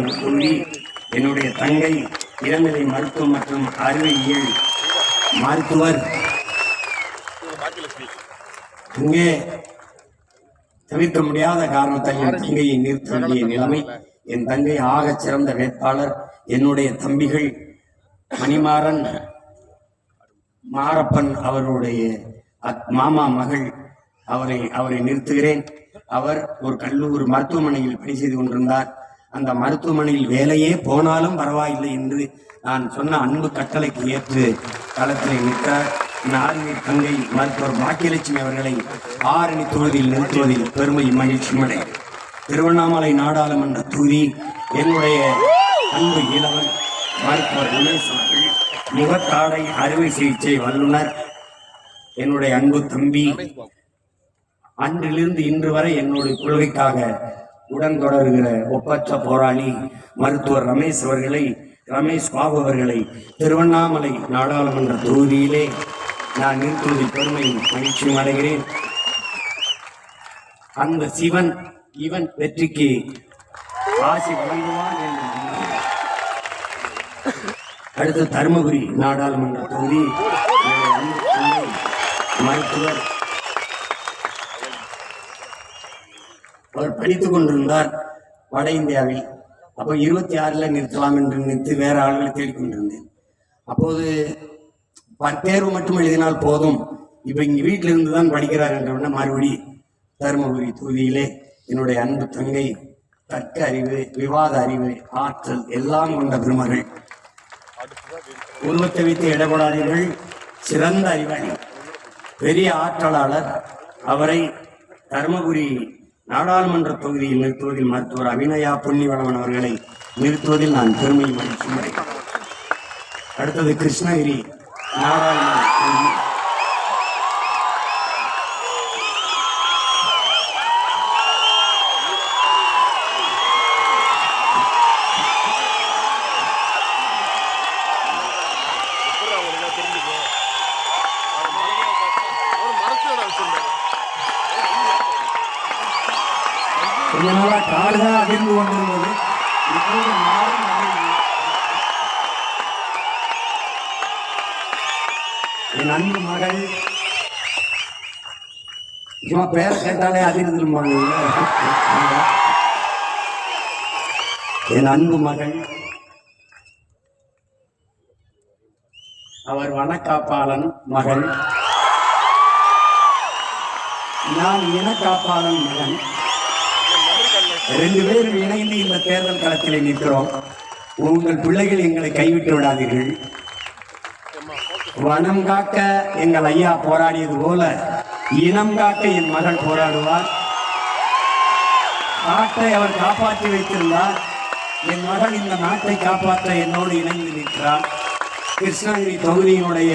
என்று சொல்லி என்னுடைய தங்கை இளநிலை மருத்துவம் மற்றும் அறிவியல் மருத்துவர் அங்கே தவிர்க்க முடியாத காரணத்தால் என் தங்கையை நிறுத்த வேண்டிய நிலைமை என் தங்கை ஆகச் சிறந்த வேட்பாளர் என்னுடைய தம்பிகள் மணிமாறன் மாரப்பன் அவருடைய மாமா மகள் அவரை அவரை நிறுத்துகிறேன். அவர் ஒரு கல்லூரி மருத்துவமனையில் பணி செய்து கொண்டிருந்தார். அந்த மருத்துவமனையில் வேலையே போனாலும் பரவாயில்லை என்று நான் சொன்ன அன்பு கட்டளைக்கு ஏற்று களத்தில் நிற்க நான்கு தங்கை மருத்துவர் பாக்கியலட்சுமி அவர்களை ஆரணி தொகுதியில் நிறுத்துவதில் பெருமை மகிழ்ச்சி அடை திருவண்ணாமலை நாடாளுமன்ற தொகுதி என்னுடைய அன்பு இளவன் மருத்துவர் உமேஷ் அவர்கள். முகத்தாடை அறுவை சிகிச்சை வல்லுநர். என்னுடைய அன்பு தம்பி. அன்றிலிருந்து இன்று வரை என்னுடைய கொள்கைக்காக உடன் தொடர்கிற ஒப்பற்ற போராளி மருத்துவர் ரமேஷ் அவர்களை ரமேஷ் பாபு அவர்களை திருவண்ணாமலை நாடாளுமன்ற தொகுதியிலே நான் நிறுத்துவதில் பெருமையும் மகிழ்ச்சியும் அடைகிறேன். அந்த சிவன் இவன் வெற்றிக்கு ஆசி வழங்குவான் என்று அடுத்து தருமபுரி நாடாளுமன்ற தொகுதி. மருத்துவர் அவர் படித்துக் கொண்டிருந்தார் வட இந்தியாவில். அப்போ இருபத்தி ஆறில் நிறுத்தலாம் என்று நிறுத்தி வேற ஆளுகளை தேடிக்கொண்டிருந்தேன் அப்போது தேர்வு மட்டும் எழுதினால் போதும். இப்போ இங்கே வீட்டிலிருந்து தான் படிக்கிறார் என்றவுடனே மறுபடி தருமபுரி தொகுதியிலே என்னுடைய அன்பு தங்கை தர்க்க அறிவு விவாத அறிவு ஆற்றல் எல்லாம் கொண்ட பெருமர்கள். உருவத்தை வைத்து இடப்படாதீர்கள். சிறந்த அறிவாளி. பெரிய ஆற்றலாளர். அவரை தருமபுரி நாடாளுமன்ற தொகுதியில் நிறுத்துவதில் மருத்துவர் அபிநயா பொன்னிவளவன் அவர்களை நிறுத்துவதில் நான் பெருமை மகிழ்ச்சி அடுத்தது கிருஷ்ணகிரி நாடாளுமன்ற தொகுதி. கொஞ்ச நாளா காடுதான் அதிர்ந்து கொண்டிருந்தது இப்போது என் அன்பு மகள் சும்மா பேரை கேட்டாலே அதிர்ந்துருமாங்க என் அன்பு மகள் அவர் வனக்காப்பாளன் மகன். நான் இனக்காப்பாளன் மகன். ரெண்டு பேரும் இணைந்து இந்த தேர்தல் களத்தில் நிற்கிறோம். உங்கள் பிள்ளைகள் எங்களை கைவிட்டு விடாதீர்கள். வனம் காக்க எங்கள் ஐயா போராடியது போல இனம் காக்க என் மகள் போராடுவார். நாட்டை அவர் காப்பாற்றி வைத்திருந்தார். என் மகள் இந்த நாட்டை காப்பாற்ற என்னோடு இணைந்து நிற்கிறார். கிருஷ்ணகிரி தொகுதியினுடைய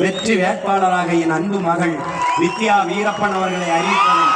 வெற்றி வேட்பாளராக என் அன்பு மகள் வித்யா வீரப்பன் அவர்களை அறிவிப்பதில்